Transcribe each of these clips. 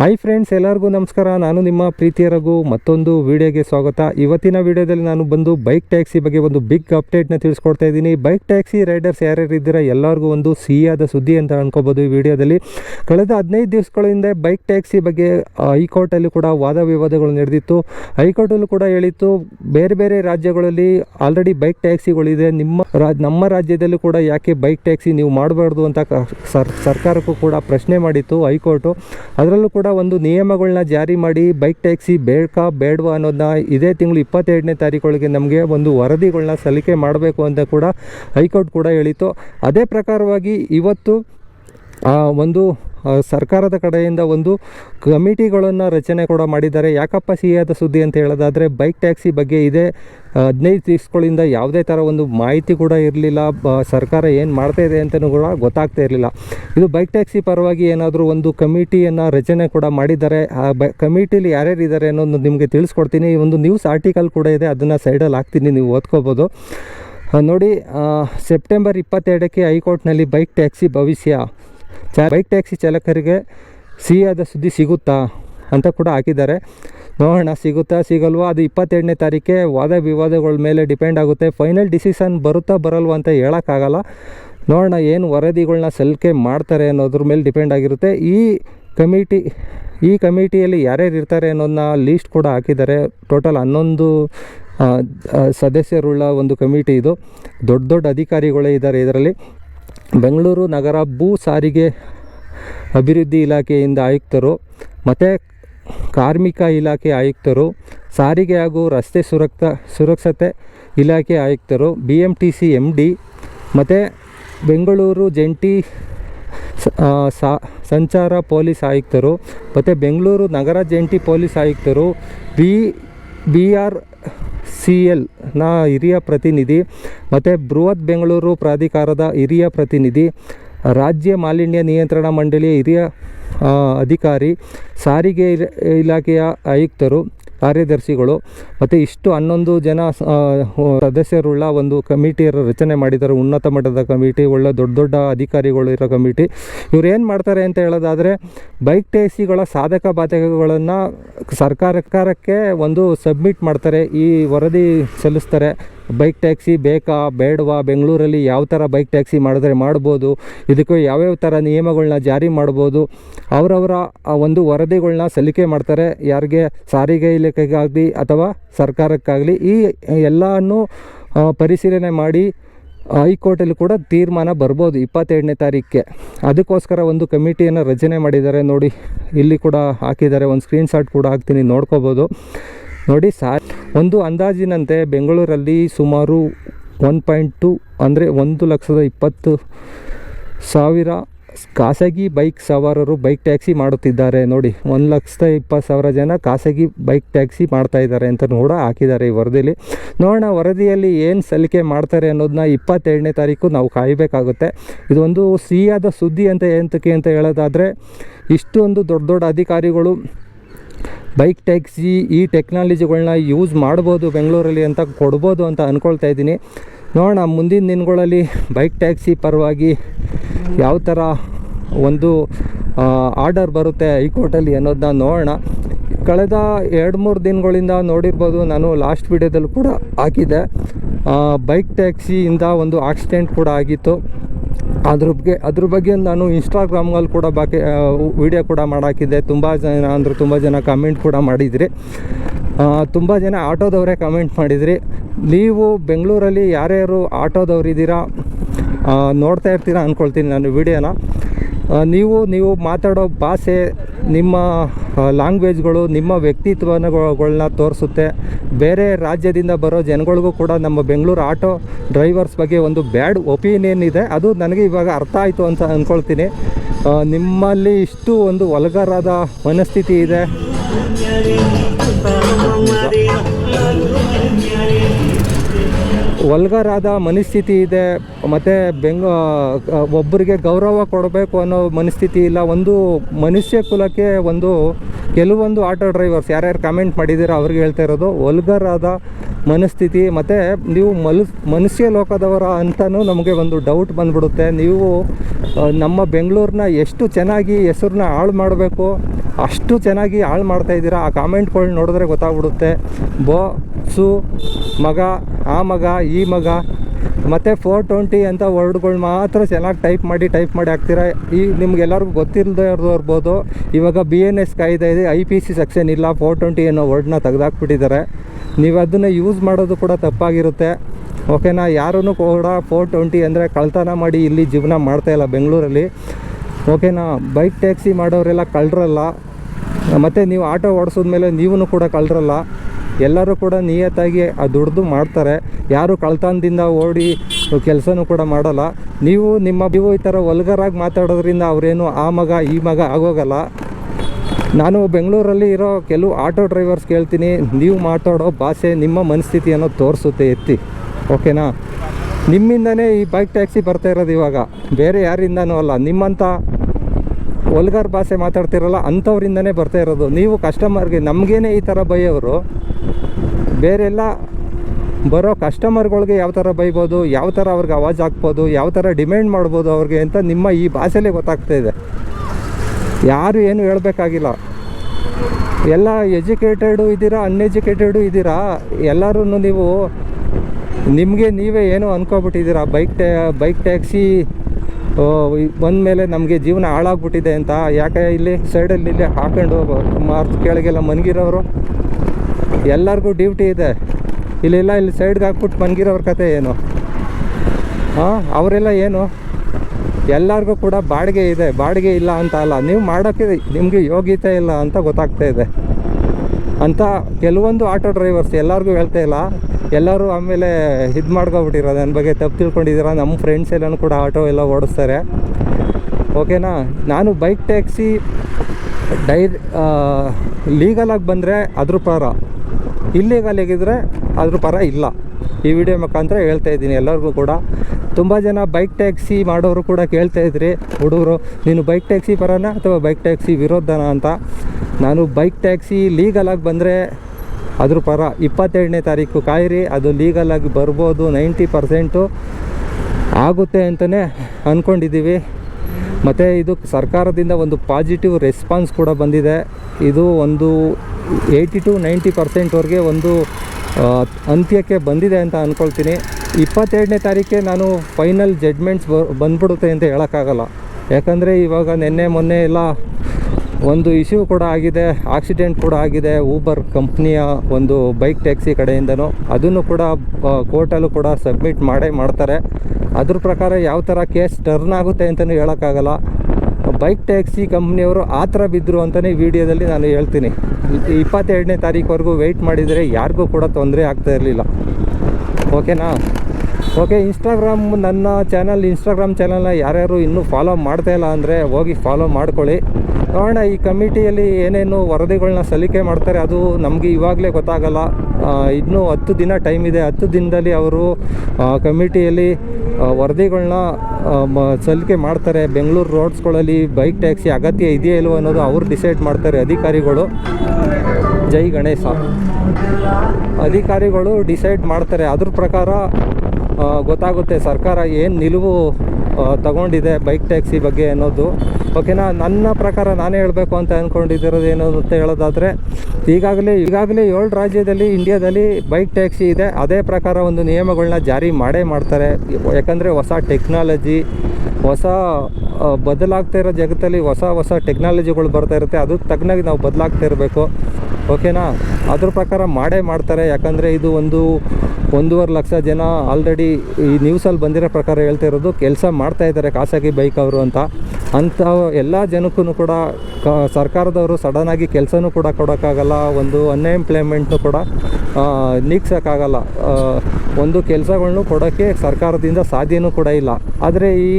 Hi friends ಎಲ್ಲರಿಗೂ ನಮಸ್ಕಾರ. ನಾನು ನಿಮ್ಮ ಪ್ರೀತಿಯ ರಘು. ಮತ್ತೊಂದು ವಿಡಿಯೋಗೆ ಸ್ವಾಗತ. ಇವತ್ತಿನ ವಿಡಿಯೋದಲ್ಲಿ ನಾನು ಬಂದು ಬೈಕ್ ಟ್ಯಾಕ್ಸಿ ಬಗ್ಗೆ ಒಂದು ಬಿಗ್ ಅಪ್ಡೇಟ್ನ ತಿಳಿಸ್ಕೊಡ್ತಾ ಇದ್ದೀನಿ. ಬೈಕ್ ಟ್ಯಾಕ್ಸಿ ರೈಡರ್ಸ್ ಯಾರ್ಯಾರು ಇದ್ದೀರಾ ಎಲ್ಲರಿಗೂ ಒಂದು ಸಿಹಿಯಾದ ಸುದ್ದಿ ಅಂತ ಅನ್ಕೋಬೋದು ಈ ವಿಡಿಯೋದಲ್ಲಿ. ಕಳೆದ ಹದಿನೈದು ದಿವಸಗಳಿಂದ ಬೈಕ್ ಟ್ಯಾಕ್ಸಿ ಬಗ್ಗೆ ಹೈಕೋರ್ಟಲ್ಲಿ ಕೂಡ ವಾದ ವಿವಾದಗಳು ನಡೆದಿತ್ತು. ಹೈಕೋರ್ಟಲ್ಲೂ ಕೂಡ ಹೇಳಿತ್ತು, ಬೇರೆ ಬೇರೆ ರಾಜ್ಯಗಳಲ್ಲಿ ಆಲ್ರೆಡಿ ಬೈಕ್ ಟ್ಯಾಕ್ಸಿಗಳಿದೆ ನಿಮ್ಮ ನಮ್ಮ ರಾಜ್ಯದಲ್ಲೂ ಕೂಡ ಯಾಕೆ ಬೈಕ್ ಟ್ಯಾಕ್ಸಿ ನೀವು ಮಾಡಬಾರ್ದು ಅಂತ ಸರ್, ಸರ್ಕಾರಕ್ಕೂ ಕೂಡ ಪ್ರಶ್ನೆ ಮಾಡಿತ್ತು ಹೈಕೋರ್ಟು. ಅದರಲ್ಲೂ ಕೂಡ ಒಂದು ನಿಯಮಗಳನ್ನ ಜಾರಿ ಮಾಡಿ ಬೈಕ್ ಟ್ಯಾಕ್ಸಿ, ಬೇಡ್ಕಾ, ಬೇಡವಾ ಅನ್ನೋದನ್ನ ಇದೇ ತಿಂಗಳು ಇಪ್ಪತ್ತೆರಡನೇ ತಾರೀಕೊಳಗೆ ನಮಗೆ ಒಂದು ವರದಿಗಳನ್ನ ಸಲ್ಲಿಕೆ ಮಾಡಬೇಕು ಅಂತ ಕೂಡ ಹೈಕೋರ್ಟ್ ಕೂಡ ಹೇಳಿತ್ತು. ಅದೇ ಪ್ರಕಾರವಾಗಿ ಇವತ್ತು ಒಂದು ಸರ್ಕಾರದ ಕಡೆಯಿಂದ ಒಂದು ಕಮಿಟಿಗಳನ್ನು ರಚನೆ ಕೂಡ ಮಾಡಿದ್ದಾರೆ. ಯಾಕಪ್ಪ ಸಿಹಿಯಾದ ಸುದ್ದಿ ಅಂತ ಹೇಳೋದಾದರೆ, ಬೈಕ್ ಟ್ಯಾಕ್ಸಿ ಬಗ್ಗೆ ಇದೆ. ಹದಿನೈದು ದಿವಸಗಳಿಂದ ಯಾವುದೇ ಥರ ಒಂದು ಮಾಹಿತಿ ಕೂಡ ಇರಲಿಲ್ಲ. ಸರ್ಕಾರ ಏನು ಮಾಡ್ತಾ ಇದೆ ಅಂತಲೂ ಕೂಡ ಗೊತ್ತಾಗ್ತಾ ಇರಲಿಲ್ಲ. ಇದು ಬೈಕ್ ಟ್ಯಾಕ್ಸಿ ಪರವಾಗಿ ಏನಾದರೂ ಒಂದು ಕಮಿಟಿಯನ್ನು ರಚನೆ ಕೂಡ ಮಾಡಿದ್ದಾರೆ. ಆ, ಬ, ಕಮಿಟಿಲಿ ಯಾರ್ಯಾರು ಇದ್ದಾರೆ ಅನ್ನೋದು ನಿಮಗೆ ತಿಳಿಸ್ಕೊಡ್ತೀನಿ. ಒಂದು ನ್ಯೂಸ್ ಆರ್ಟಿಕಲ್ ಕೂಡ ಇದೆ. ಅದನ್ನು ಸೈಡಲ್ಲಿ ಹಾಕ್ತೀನಿ, ನೀವು ಓದ್ಕೋಬೋದು. ನೋಡಿ ಸೆಪ್ಟೆಂಬರ್ ಇಪ್ಪತ್ತೆರಡಕ್ಕೆ ಹೈಕೋರ್ಟ್ನಲ್ಲಿ ಬೈಕ್ ಟ್ಯಾಕ್ಸಿ ಭವಿಷ್ಯ. ಬೈಕ್ ಟ್ಯಾಕ್ಸಿ ಚಾಲಕರಿಗೆ ಸಿಹಿಯಾದ ಸುದ್ದಿ ಸಿಗುತ್ತಾ ಅಂತ ಕೂಡ ಹಾಕಿದ್ದಾರೆ. ನೋಡೋಣ, ಸಿಗುತ್ತಾ, ಸಿಗಲ್ವಾ? ಅದು ಇಪ್ಪತ್ತೆರಡನೇ ತಾರೀಕೆ ವಾದ ವಿವಾದಗಳ ಮೇಲೆ ಡಿಪೆಂಡ್ ಆಗುತ್ತೆ. ಫೈನಲ್ ಡಿಸಿಷನ್ ಬರುತ್ತಾ ಬರಲ್ವಾ ಅಂತ ಹೇಳೋಕ್ಕಾಗಲ್ಲ. ನೋಡೋಣ, ಏನು ವರದಿಗಳನ್ನ ಸಲ್ಕೆ ಮಾಡ್ತಾರೆ ಅನ್ನೋದ್ರ ಮೇಲೆ ಡಿಪೆಂಡ್ ಆಗಿರುತ್ತೆ. ಈ ಕಮಿಟಿ, ಈ ಕಮಿಟಿಯಲ್ಲಿ ಯಾರ್ಯಾರು ಇರ್ತಾರೆ ಅನ್ನೋದನ್ನ ಲೀಸ್ಟ್ ಕೂಡ ಹಾಕಿದ್ದಾರೆ. ಟೋಟಲ್ ಹನ್ನೊಂದು ಸದಸ್ಯರುಳ್ಳ ಒಂದು ಕಮಿಟಿ ಇದು. ದೊಡ್ಡ ದೊಡ್ಡ ಅಧಿಕಾರಿಗಳೇ ಇದ್ದಾರೆ ಇದರಲ್ಲಿ. ಬೆಂಗಳೂರು ನಗರ ಭೂ ಸಾರಿಗೆ ಅಭಿವೃದ್ಧಿ ಇಲಾಖೆಯಿಂದ ಆಯುಕ್ತರು ಮತ್ತು ಕಾರ್ಮಿಕ ಇಲಾಖೆ ಆಯುಕ್ತರು, ಸಾರಿಗೆ ಹಾಗೂ ರಸ್ತೆ ಸುರಕ್ಷ ಸುರಕ್ಷತೆ ಇಲಾಖೆ ಆಯುಕ್ತರು B M T C M D ಮತ್ತು ಬೆಂಗಳೂರು ಜಂಟಿ ಸಂಚಾರ ಪೊಲೀಸ್ ಆಯುಕ್ತರು ಮತ್ತು ಬೆಂಗಳೂರು ನಗರ ಜಂಟಿ ಪೊಲೀಸ್ ಆಯುಕ್ತರು, ಬಿ ಬಿ ಆರ್ ಸಿ ಎಲ್ನ ಹಿರಿಯ ಪ್ರತಿನಿಧಿ ಮತ್ತು ಬೃಹತ್ ಬೆಂಗಳೂರು ಪ್ರಾಧಿಕಾರದ ಹಿರಿಯ ಪ್ರತಿನಿಧಿ, ರಾಜ್ಯ ಮಾಲಿನ್ಯ ನಿಯಂತ್ರಣ ಮಂಡಳಿಯ ಹಿರಿಯ ಅಧಿಕಾರಿ, ಸಾರಿಗೆ ಇಲಾಖೆಯ ಆಯುಕ್ತರು, ಕಾರ್ಯದರ್ಶಿಗಳು ಮತ್ತು ಇಷ್ಟು ಹನ್ನೊಂದು ಜನ ಸದಸ್ಯರುಳ್ಳ ಒಂದು ಕಮಿಟಿ ರಚನೆ ಮಾಡಿದ್ದಾರೆ. ಉನ್ನತ ಮಟ್ಟದ ಕಮಿಟಿ, ಒಳ್ಳೆ ದೊಡ್ಡ ದೊಡ್ಡ ಅಧಿಕಾರಿಗಳು ಇರೋ ಕಮಿಟಿ. ಇವ್ರು ಏನು ಮಾಡ್ತಾರೆ ಅಂತ ಹೇಳೋದಾದರೆ, ಬೈಕ್ ಟೇಸಿಗಳ ಸಾಧಕ ಬಾಧಕಗಳನ್ನು ಸರ್ಕಾರಕ್ಕೆ ಒಂದು ಸಬ್ಮಿಟ್ ಮಾಡ್ತಾರೆ. ಈ ವರದಿ ಸಲ್ಲಿಸ್ತಾರೆ. ಬೈಕ್ ಟ್ಯಾಕ್ಸಿ ಬೇಕಾ ಬೇಡವಾ ಬೆಂಗಳೂರಲ್ಲಿ ಯಾವ ಥರ ಬೈಕ್ ಟ್ಯಾಕ್ಸಿ ಮಾಡಿದ್ರೆ ಮಾಡ್ಬೋದು ಇದಕ್ಕೆ ಯಾವ್ಯಾವ ಥರ ನಿಯಮಗಳನ್ನ ಜಾರಿ ಮಾಡ್ಬೋದು ಅವರವರ ಒಂದು ವರದಿಗಳನ್ನ ಸಲ್ಲಿಕೆ ಮಾಡ್ತಾರೆ ಯಾರಿಗೆ ಸಾರಿಗೆ ಇಲಾಖೆಗಾಗಲಿ ಅಥವಾ ಸರ್ಕಾರಕ್ಕಾಗಲಿ ಈ ಎಲ್ಲವನ್ನು ಆ, ಪರಿಶೀಲನೆ ಮಾಡಿ ಹೈಕೋರ್ಟಲ್ಲಿ ಕೂಡ ತೀರ್ಮಾನ ಬರ್ಬೋದು ಇಪ್ಪತ್ತೆರಡನೇ ತಾರೀಕಿಗೆ ಅದಕ್ಕೋಸ್ಕರ ಒಂದು ಕಮಿಟಿಯನ್ನು ರಚನೆ ಮಾಡಿದ್ದಾರೆ ನೋಡಿ ಇಲ್ಲಿ ಕೂಡ ಹಾಕಿದ್ದಾರೆ ಒಂದು ಸ್ಕ್ರೀನ್ಶಾಟ್ ಕೂಡ ಹಾಕ್ತೀನಿ ನೋಡ್ಕೋಬೋದು. ನೋಡಿ ಸಾರ್ ಒಂದು ಅಂದಾಜಿನಂತೆ ಬೆಂಗಳೂರಲ್ಲಿ ಸುಮಾರು ಒನ್ ಪಾಯಿಂಟ್ ಟು ಅಂದರೆ ಒಂದು ಲಕ್ಷದ ಇಪ್ಪತ್ತು ಸಾವಿರ ಖಾಸಗಿ ಬೈಕ್ ಸವಾರರು ಬೈಕ್ ಟ್ಯಾಕ್ಸಿ ಮಾಡುತ್ತಿದ್ದಾರೆ. ನೋಡಿ, ಒಂದು ಲಕ್ಷದ ಇಪ್ಪತ್ತು ಸಾವಿರ ಜನ ಖಾಸಗಿ ಬೈಕ್ ಟ್ಯಾಕ್ಸಿ ಮಾಡ್ತಾ ಇದ್ದಾರೆ ಅಂತ ಕೂಡ ಹಾಕಿದ್ದಾರೆ ಈ ವರದಿಯಲ್ಲಿ ನೋಡೋಣ, ವರದಿಯಲ್ಲಿ ಏನು ಸಲ್ಲಿಕೆ ಮಾಡ್ತಾರೆ ಅನ್ನೋದನ್ನ ಇಪ್ಪತ್ತೆರಡನೇ ತಾರೀಕು ನಾವು ಕಾಯಬೇಕಾಗುತ್ತೆ. ಇದೊಂದು ಸಿಹಿಯಾದ ಸುದ್ದಿ ಅಂತ ಏನಕ್ಕೆ ಅಂತ ಹೇಳೋದಾದರೆ, ಇಷ್ಟೊಂದು ದೊಡ್ಡ ದೊಡ್ಡ ಅಧಿಕಾರಿಗಳು ಬೈಕ್ ಟ್ಯಾಕ್ಸಿ ಈ ಟೆಕ್ನಾಲಜಿಗಳನ್ನ ಯೂಸ್ ಮಾಡ್ಬೋದು ಬೆಂಗಳೂರಲ್ಲಿ ಅಂತ ಕೊಡ್ಬೋದು ಅಂತ ಅಂದ್ಕೊಳ್ತಾ ಇದ್ದೀನಿ. ನೋಡೋಣ, ಮುಂದಿನ ದಿನಗಳಲ್ಲಿ ಬೈಕ್ ಟ್ಯಾಕ್ಸಿ ಪರವಾಗಿ ಯಾವ ಥರ ಒಂದು ಆರ್ಡರ್ ಬರುತ್ತೆ ಹೈಕೋರ್ಟಲ್ಲಿ ಅನ್ನೋದನ್ನ ನೋಡೋಣ. ಕಳೆದ ಎರಡು ಮೂರು ದಿನಗಳಿಂದ ನೋಡಿರ್ಬೋದು ನಾನು ಲಾಸ್ಟ್ ವಿಡಿಯೋದಲ್ಲೂ ಕೂಡ ಹಾಕಿದ್ದೆ. ಬೈಕ್ ಟ್ಯಾಕ್ಸಿಯಿಂದ ಒಂದು ಆಕ್ಸಿಡೆಂಟ್ ಕೂಡ ಆಗಿತ್ತು. ಅದ್ರ ಬಗ್ಗೆ ಅದ್ರ ಬಗ್ಗೆ ನಾನು ಇನ್ಸ್ಟಾಗ್ರಾಮ್ನಲ್ಲಿ ಕೂಡ ಬಾಕಿ ವಿಡಿಯೋ ಕೂಡ ಮಾಡಾಕಿದ್ದೆ. ತುಂಬ ಜನ, ಅಂದರೆ ತುಂಬ ಜನ ಕಮೆಂಟ್ ಕೂಡ ಮಾಡಿದ್ರಿ. ತುಂಬ ಜನ ಆಟೋದವರೇ ಕಮೆಂಟ್ ಮಾಡಿದ್ರಿ. ನೀವು ಬೆಂಗಳೂರಲ್ಲಿ ಯಾರ್ಯಾರು ಆಟೋದವ್ರಿದ್ದೀರಾ ನೋಡ್ತಾ ಇರ್ತೀರಾ ಅಂದ್ಕೊಳ್ತೀನಿ ನಾನು ವಿಡಿಯೋನ ನೀವು ನೀವು ಮಾತಾಡೋ ಭಾಷೆ ನಿಮ್ಮ ಲ್ಯಾಂಗ್ವೇಜ್ಗಳು ನಿಮ್ಮ ವ್ಯಕ್ತಿತ್ವಗಳನ್ನ ತೋರಿಸುತ್ತೆ. ಬೇರೆ ರಾಜ್ಯದಿಂದ ಬರೋ ಜನಗಳಿಗೂ ಕೂಡ ನಮ್ಮ ಬೆಂಗಳೂರು ಆಟೋ ಡ್ರೈವರ್ಸ್ ಬಗ್ಗೆ ಒಂದು ಬ್ಯಾಡ್ ಒಪಿನಿಯನ್ ಇದೆ. ಅದು ನನಗೆ ಇವಾಗ ಅರ್ಥ ಆಯಿತು ಅಂತ ಅಂದ್ಕೊಳ್ತೀನಿ ನಿಮ್ಮಲ್ಲಿ ಇಷ್ಟು ಒಂದು ಒಲಗರಾದ ಮನಸ್ಥಿತಿ ಇದೆ. ಒಲ್ಗರಾದ ಮನಸ್ಥಿತಿ ಇದೆ. ಮತ್ತು ಬೆಂಗ ಒಬ್ಬರಿಗೆ ಗೌರವ ಕೊಡಬೇಕು ಅನ್ನೋ ಮನಸ್ಥಿತಿ ಇಲ್ಲ. ಒಂದು ಮನುಷ್ಯ ಕುಲಕ್ಕೆ ಒಂದು ಕೆಲವೊಂದು ಆಟೋ ಡ್ರೈವರ್ಸ್ ಯಾರ್ಯಾರು ಕಮೆಂಟ್ ಮಾಡಿದ್ದೀರೋ ಅವ್ರಿಗೆ ಹೇಳ್ತಾ ಇರೋದು ಒಲ್ಗರಾದ ಮನಸ್ಥಿತಿ ಮತ್ತು ನೀವು ಮಲು ಮನುಷ್ಯ ಲೋಕದವರ ಅಂತಲೂ ನಮಗೆ ಒಂದು ಡೌಟ್ ಬಂದ್ಬಿಡುತ್ತೆ. ನೀವು ನಮ್ಮ ಬೆಂಗಳೂರನ್ನ ಎಷ್ಟು ಚೆನ್ನಾಗಿ ಹೆಸರನ್ನ ಹಾಳು ಮಾಡಬೇಕು, ಅಷ್ಟು ಚೆನ್ನಾಗಿ ಹಾಳು ಮಾಡ್ತಾ ಇದ್ದೀರಾ, ಆ ಕಾಮೆಂಟ್ಗಳು ನೋಡಿದ್ರೆ ಗೊತ್ತಾಗ್ಬಿಡುತ್ತೆ. ಬೋ, ಸು, ಮಗ, ಆ ಮಗ, ಈ ಮಗ ಮತ್ತು ಫೋರ್ ಟ್ವೆಂಟಿ ಅಂತ ವರ್ಡ್ಗಳು ಮಾತ್ರ ಚೆನ್ನಾಗಿ ಟೈಪ್ ಮಾಡಿ ಟೈಪ್ ಮಾಡಿ ಹಾಕ್ತೀರಾ? ಈ ನಿಮ್ಗೆಲ್ಲರಿಗೂ ಗೊತ್ತಿಲ್ಲದೆ ಇರ್ಬೋದು. ಇವಾಗ ಬಿ ಎನ್ ಎಸ್ ಕಾಯ್ದೆ ಇದೆ ಐ ಪಿ ಸಿ ಸೆಕ್ಷನ್ ಇಲ್ಲ ಫೋರ್ ಟ್ವೆಂಟಿ ಅನ್ನೋ ವರ್ಡ್ನ ತೆಗೆದಾಕ್ಬಿಟ್ಟಿದ್ದಾರೆ. ನೀವು ಅದನ್ನು ಯೂಸ್ ಮಾಡೋದು ಕೂಡ ತಪ್ಪಾಗಿರುತ್ತೆ. ಓಕೆನಾ ಯಾರೂ ಕೂಡ ಫೋರ್ ಟ್ವೆಂಟಿ ಅಂದರೆ ಕಳ್ತನ ಮಾಡಿ ಇಲ್ಲಿ ಜೀವನ ಮಾಡ್ತಾ ಇಲ್ಲ ಬೆಂಗಳೂರಲ್ಲಿ. ಓಕೆನಾ ಬೈಕ್ ಟ್ಯಾಕ್ಸಿ ಮಾಡೋರೆಲ್ಲ ಕಳ್ರಲ್ಲ. ಮತ್ತು ನೀವು ಆಟೋ ಓಡಿಸಿದ್ಮೇಲೆ ನೀವೂ ಕೂಡ ಕಳ್ರಲ್ಲ. ಎಲ್ಲರೂ ಕೂಡ ನಿಯತ್ತಾಗಿ ದುಡ್ದು ಮಾಡ್ತಾರೆ. ಯಾರು ಕಳ್ತನದಿಂದ ಓಡಿ ಕೆಲಸನೂ ಕೂಡ ಮಾಡಲ್ಲ. ನೀವು ನಿಮ್ಮ ನೀವು ಈ ಥರ ಒಲ್ಗರಾಗಿ ಮಾತಾಡೋದ್ರಿಂದ ಅವರೇನು ಆ ಮಗ, ಈ ಮಗ ಆಗೋಗಲ್ಲ. ನಾನು ಬೆಂಗಳೂರಲ್ಲಿ ಇರೋ ಕೆಲವು ಆಟೋ ಡ್ರೈವರ್ಸ್ ಕೇಳ್ತೀನಿ. ನೀವು ಮಾತಾಡೋ ಭಾಷೆ ನಿಮ್ಮ ಮನಸ್ಥಿತಿಯನ್ನು ತೋರಿಸುತ್ತೆ ಎತ್ತಿ. ಓಕೆನಾ? ನಿಮ್ಮಿಂದನೇ ಈ ಬೈಕ್ ಟ್ಯಾಕ್ಸಿ ಬರ್ತಾ ಇರೋದು ಇವಾಗ. ಬೇರೆ ಯಾರಿಂದನೂ ಅಲ್ಲ. ನಿಮ್ಮಂಥ ವಲ್ಗರ್ ಭಾಷೆ ಮಾತಾಡ್ತಿರಲ್ಲ, ಅಂಥವ್ರಿಂದನೇ ಬರ್ತಾ ಇರೋದು. ನೀವು ಕಸ್ಟಮರ್ಗೆ ನಮಗೇನೆ ಈ ಥರ ಬೈಯೋರು ಬೇರೆಲ್ಲ ಬರೋ ಕಸ್ಟಮರ್ಗಳಿಗೆ ಯಾವ ಥರ ಬೈಬೋದು, ಯಾವ ಥರ ಅವ್ರಿಗೆ ಅವಾಜ್ ಹಾಕ್ಬೋದು, ಯಾವ ಥರ ಡಿಮ್ಯಾಂಡ್ ಮಾಡ್ಬೋದು ಅವ್ರಿಗೆ ಅಂತ ನಿಮ್ಮ ಈ ಭಾಷೆಲೇ ಗೊತ್ತಾಗ್ತಾ ಇದೆ. ಯಾರು ಏನು ಹೇಳಬೇಕಾಗಿಲ್ಲ. ಎಲ್ಲ ಎಜುಕೇಟೆಡು ಇದ್ದೀರಾ ಅನ್ಎಜುಕೇಟೆಡು ಇದ್ದೀರಾ? ಎಲ್ಲರೂ ನೀವು ನಿಮಗೆ ನೀವೇ ಏನೋ ಅಂದ್ಕೊಬಿಟ್ಟಿದ್ದೀರಾ ಬೈಕ್ ಟ್ಯಾ ಬೈಕ್ ಟ್ಯಾಕ್ಸಿ ಬಂದಮೇಲೆ ನಮಗೆ ಜೀವನ ಹಾಳಾಗ್ಬಿಟ್ಟಿದೆ ಅಂತ ಯಾಕೆ ಇಲ್ಲಿ ಸೈಡಲ್ಲಿ ಇಲ್ಲಿ ಹಾಕೊಂಡು ಮಾರ್ಚ್ ಕೆಳಗೆಲ್ಲ ಮನ್ಗಿರೋರು? ಎಲ್ಲರಿಗೂ ಡ್ಯೂಟಿ ಇದೆ. ಇಲ್ಲೆಲ್ಲ ಇಲ್ಲಿ ಸೈಡ್ಗೆ ಹಾಕ್ಬಿಟ್ಟು ಮನ್ಗಿರೋರ ಕತೆ ಏನು? ಹಾಂ, ಅವರೆಲ್ಲ ಏನು? ಎಲ್ಲರಿಗೂ ಕೂಡ ಬಾಡಿಗೆ ಇದೆ. ಬಾಡಿಗೆ ಇಲ್ಲ ಅಂತ ಅಲ್ಲ. ನೀವು ಮಾಡೋಕ್ಕೆ ನಿಮಗೆ ಯೋಗ್ಯತೆ ಇಲ್ಲ ಅಂತ ಗೊತ್ತಾಗ್ತಾ ಇದೆ. ಅಂತ ಕೆಲವೊಂದು ಆಟೋ ಡ್ರೈವರ್ಸ್ ಎಲ್ಲರಿಗೂ ಹೇಳ್ತಾ ಇಲ್ಲ. ಎಲ್ಲರೂ ಆಮೇಲೆ ಇದು ಮಾಡ್ಕೊಬಿಟ್ಟಿರೋ ನನ್ನ ಬಗ್ಗೆ ತಪ್ಪು ತಿಳ್ಕೊಂಡಿದ್ದೀರ? ನಮ್ಮ ಫ್ರೆಂಡ್ಸ್ ಎಲ್ಲನೂ ಕೂಡ ಆಟೋ ಎಲ್ಲ ಓಡಿಸ್ತಾರೆ. ಓಕೆನಾ ನಾನು ಬೈಕ್ ಟ್ಯಾಕ್ಸಿ ಡೈ ಲೀಗಲಾಗಿ ಬಂದರೆ ಅದ್ರ ಪರ. ಇಲ್ಲೀಗಲಾಗಿದ್ದರೆ ಅದ್ರ ಪರ ಇಲ್ಲ. ಈ ವಿಡಿಯೋ ಮುಖಾಂತರ ಹೇಳ್ತಾ ಇದ್ದೀನಿ ಎಲ್ಲರಿಗೂ ಕೂಡ. ತುಂಬ ಜನ ಬೈಕ್ ಟ್ಯಾಕ್ಸಿ ಮಾಡೋರು ಕೂಡ ಕೇಳ್ತಾ ಇದ್ರಿ. ಹುಡುಗರು, ನೀನು ಬೈಕ್ ಟ್ಯಾಕ್ಸಿ ಪರನ ಅಥವಾ ಬೈಕ್ ಟ್ಯಾಕ್ಸಿ ವಿರೋಧನ ಅಂತ? ನಾನು ಬೈಕ್ ಟ್ಯಾಕ್ಸಿ ಲೀಗಲಾಗಿ ಬಂದರೆ ಅದ್ರ ಪರ ಇಪ್ಪತ್ತೆರಡನೇ ತಾರೀಕು ಕಾಯಿರಿ, ಅದು ಲೀಗಲಾಗಿ ಬರ್ಬೋದು, ನೈಂಟಿ ಪರ್ಸೆಂಟು ಆಗುತ್ತೆ ಅಂತಲೇ ಅಂದ್ಕೊಂಡಿದ್ದೀವಿ ಮತ್ತು ಇದು ಸರ್ಕಾರದಿಂದ ಒಂದು ಪಾಸಿಟಿವ್ ರೆಸ್ಪಾನ್ಸ್ ಕೂಡ ಬಂದಿದೆ. ಇದು ಒಂದು ಏಯ್ಟಿ ಟು ನೈಂಟಿ ಪರ್ಸೆಂಟ್ವರೆಗೆ ಒಂದು ಅಂತ್ಯಕ್ಕೆ ಬಂದಿದೆ ಅಂತ ಅಂದ್ಕೊಳ್ತೀನಿ ಇಪ್ಪತ್ತೆರಡನೇ ತಾರೀಕೆ ನಾನು ಫೈನಲ್ ಜಡ್ಮೆಂಟ್ಸ್ ಬಂದ್ಬಿಡುತ್ತೆ ಅಂತ ಹೇಳೋಕ್ಕಾಗಲ್ಲ. ಯಾಕಂದರೆ ಇವಾಗ ನಿನ್ನೆ, ಮೊನ್ನೆ ಎಲ್ಲ ಒಂದು ಇಶ್ಯೂ ಕೂಡ ಆಗಿದೆ ಆಕ್ಸಿಡೆಂಟ್ ಕೂಡ ಆಗಿದೆ. ಊಬರ್ ಕಂಪ್ನಿಯ ಒಂದು ಬೈಕ್ ಟ್ಯಾಕ್ಸಿ ಕಡೆಯಿಂದನೂ ಅದನ್ನು ಕೂಡ ಕೋರ್ಟಲ್ಲೂ ಕೂಡ ಸಬ್ಮಿಟ್ ಮಾಡೇ ಮಾಡ್ತಾರೆ. ಅದ್ರ ಪ್ರಕಾರ ಯಾವ ಥರ ಕೇಸ್ ಟರ್ನ್ ಆಗುತ್ತೆ ಅಂತಲೂ ಹೇಳೋಕ್ಕಾಗಲ್ಲ. ಬೈಕ್ ಟ್ಯಾಕ್ಸಿ ಕಂಪ್ನಿಯವರು ಆ ಥರ ಬಿದ್ದರು ಅಂತಲೇ ವಿಡಿಯೋದಲ್ಲಿ ನಾನು ಹೇಳ್ತೀನಿ. ಇಪ್ಪತ್ತೆರಡನೇ ತಾರೀಕುವರೆಗೂ ವೆಯ್ಟ್ ಮಾಡಿದರೆ ಯಾರಿಗೂ ಕೂಡ ತೊಂದರೆ ಆಗ್ತಾ ಇರಲಿಲ್ಲ. ಓಕೆನಾ ಓಕೆ ಇನ್ಸ್ಟಾಗ್ರಾಮ್ ನನ್ನ ಚಾನಲ್ ಇನ್ಸ್ಟಾಗ್ರಾಮ್ ಚಾನಲ್ನ ಯಾರ್ಯಾರು ಇನ್ನೂ ಫಾಲೋ ಮಾಡ್ತಾ ಇಲ್ಲ ಅಂದರೆ ಹೋಗಿ ಫಾಲೋ ಮಾಡ್ಕೊಳ್ಳಿ. ನೋಡೋಣ ಈ ಕಮಿಟಿಯಲ್ಲಿ ಏನೇನು ವರದಿಗಳನ್ನ ಸಲ್ಲಿಕೆ ಮಾಡ್ತಾರೆ ಅದು ನಮಗೆ ಇವಾಗಲೇ ಗೊತ್ತಾಗಲ್ಲ. ಇನ್ನೂ ಹತ್ತು ದಿನ ಟೈಮ್ ಇದೆ. ಹತ್ತು ದಿನದಲ್ಲಿ ಅವರು ಕಮಿಟಿಯಲ್ಲಿ ವರದಿಗಳನ್ನ ಸಲ್ಲಿಕೆ ಮಾಡ್ತಾರೆ. ಬೆಂಗಳೂರು ರೋಡ್ಸ್ಗಳಲ್ಲಿ ಬೈಕ್ ಟ್ಯಾಕ್ಸಿ ಅಗತ್ಯ ಇದೆಯಾ ಇಲ್ವೋ ಅನ್ನೋದು ಅವರು ಡಿಸೈಡ್ ಮಾಡ್ತಾರೆ ಅಧಿಕಾರಿಗಳು. ಜೈ ಗಣೇಶ. ಅಧಿಕಾರಿಗಳು ಡಿಸೈಡ್ ಮಾಡ್ತಾರೆ. ಅದ್ರ ಪ್ರಕಾರ ಗೊತ್ತಾಗುತ್ತೆ ಸರ್ಕಾರ ಏನು ನಿಲುವು ತಗೊಂಡಿದೆ ಬೈಕ್ ಟ್ಯಾಕ್ಸಿ ಬಗ್ಗೆ ಅನ್ನೋದು. ಓಕೆನಾ ನನ್ನ ಪ್ರಕಾರ ನಾನೇ ಹೇಳಬೇಕು ಅಂತ ಅಂದ್ಕೊಂಡಿದ್ದಿರೋದು ಏನು ಅಂತ ಹೇಳೋದಾದರೆ, ಈಗಾಗಲೇ ಈಗಾಗಲೇ ಏಳು ರಾಜ್ಯದಲ್ಲಿ ಇಂಡಿಯಾದಲ್ಲಿ ಬೈಕ್ ಟ್ಯಾಕ್ಸಿ ಇದೆ. ಅದೇ ಪ್ರಕಾರ ಒಂದು ನಿಯಮಗಳನ್ನ ಜಾರಿ ಮಾಡೇ ಮಾಡ್ತಾರೆ. ಯಾಕಂದರೆ ಹೊಸ ಟೆಕ್ನಾಲಜಿ ಹೊಸ ಬದಲಾಗ್ತಾ ಇರೋ ಜಗತ್ತಲ್ಲಿ ಹೊಸ ಹೊಸ ಟೆಕ್ನಾಲಜಿಗಳು ಬರ್ತಾ ಇರುತ್ತೆ. ಅದಕ್ಕೆ ತಕ್ಕನಾಗಿ ನಾವು ಬದಲಾಗ್ತಾ ಇರಬೇಕು. ಓಕೆನಾ ಅದ್ರ ಪ್ರಕಾರ ಮಾಡೇ ಮಾಡ್ತಾರೆ. ಯಾಕಂದರೆ ಇದು ಒಂದು ಒಂದೂವರೆ ಲಕ್ಷ ಜನ ಆಲ್ರೆಡಿ ಈ ನ್ಯೂಸಲ್ಲಿ ಬಂದಿರೋ ಪ್ರಕಾರ ಹೇಳ್ತಾ ಇರೋದು. ಕೆಲಸ ಮಾಡ್ತಾ ಇದ್ದಾರೆ ಖಾಸಗಿ ಬೈಕ್ ಅವರು ಅಂತ. ಅಂಥ ಎಲ್ಲ ಜನಕ್ಕೂ ಕೂಡ ಕ ಸರ್ಕಾರದವರು ಸಡನ್ನಾಗಿ ಕೆಲಸನೂ ಕೂಡ ಕೊಡೋಕ್ಕಾಗಲ್ಲ, ಒಂದು ಅನ್ಎಂಪ್ಲಾಯ್ಮೆಂಟ್ನು ಕೂಡ ನೀಗ್ಸೋಕ್ಕಾಗಲ್ಲ. ಒಂದು ಕೆಲಸಗಳನ್ನು ಕೊಡೋಕ್ಕೆ ಸರ್ಕಾರದಿಂದ ಸಾಧ್ಯನೂ ಕೂಡ ಇಲ್ಲ. ಆದರೆ ಈ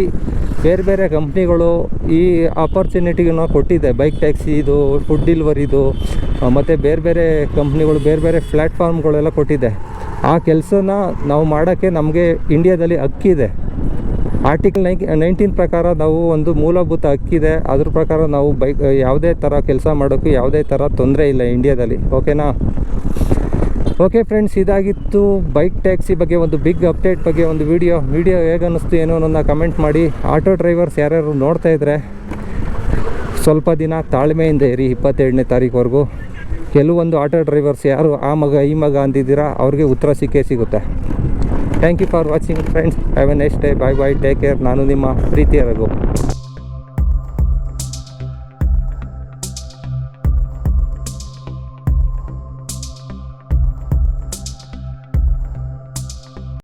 ಬೇರೆ ಬೇರೆ ಕಂಪ್ನಿಗಳು ಈ ಆಪರ್ಚುನಿಟಿನ ಕೊಟ್ಟಿದೆ. ಬೈಕ್ ಟ್ಯಾಕ್ಸಿ ಇದು ಫುಡ್ ಡಿಲ್ವರಿದು ಮತ್ತು ಬೇರೆ ಬೇರೆ ಕಂಪ್ನಿಗಳು ಬೇರೆ ಬೇರೆ ಪ್ಲ್ಯಾಟ್ಫಾರ್ಮ್ಗಳೆಲ್ಲ ಕೊಟ್ಟಿದೆ. ಆ ಕೆಲಸನ ನಾವು ಮಾಡೋಕ್ಕೆ ನಮಗೆ ಇಂಡಿಯಾದಲ್ಲಿ ಹಕ್ಕಿದೆ. ಆರ್ಟಿಕಲ್ ನೈ ನೈನ್ಟೀನ್ ಪ್ರಕಾರ ನಾವು ಒಂದು ಮೂಲಭೂತ ಹಕ್ಕಿದೆ ಅದ್ರ ಪ್ರಕಾರ ನಾವು ಬೈಕ್ ಯಾವುದೇ ಥರ ಕೆಲಸ ಮಾಡೋಕ್ಕೂ ಯಾವುದೇ ಥರ ತೊಂದರೆ ಇಲ್ಲ ಇಂಡಿಯಾದಲ್ಲಿ ಓಕೆನಾ ಓಕೆ ಫ್ರೆಂಡ್ಸ್ ಇದಾಗಿತ್ತು ಬೈಕ್ ಟ್ಯಾಕ್ಸಿ ಬಗ್ಗೆ ಒಂದು ಬಿಗ್ ಅಪ್ಡೇಟ್ ಬಗ್ಗೆ ಒಂದು ವಿಡಿಯೋ ವಿಡಿಯೋ ಹೇಗೆ ಅನ್ನಿಸ್ತು ಏನೋ ಅನ್ನೋದನ್ನ ಕಮೆಂಟ್ ಮಾಡಿ. ಆಟೋ ಡ್ರೈವರ್ಸ್ ಯಾರ್ಯಾರು ನೋಡ್ತಾ ಇದ್ದರೆ ಸ್ವಲ್ಪ ದಿನ ತಾಳ್ಮೆಯಿಂದ ಇರಿ ಇಪ್ಪತ್ತೆರಡನೇ ತಾರೀಕುವರೆಗೂ ಕೆಲವೊಂದು ಆಟೋ ಡ್ರೈವರ್ಸ್ ಯಾರು ಆ ಮಗ, ಈ ಮಗ ಅಂದಿದ್ದೀರಾ, ಅವ್ರಿಗೆ ಉತ್ತರ ಸಿಕ್ಕೇ ಸಿಗುತ್ತೆ. Thank you for watching friends have a next day bye bye take care ನಾನು ನಿಮ್ಮ ಪ್ರೀತಿಯ ರಘು.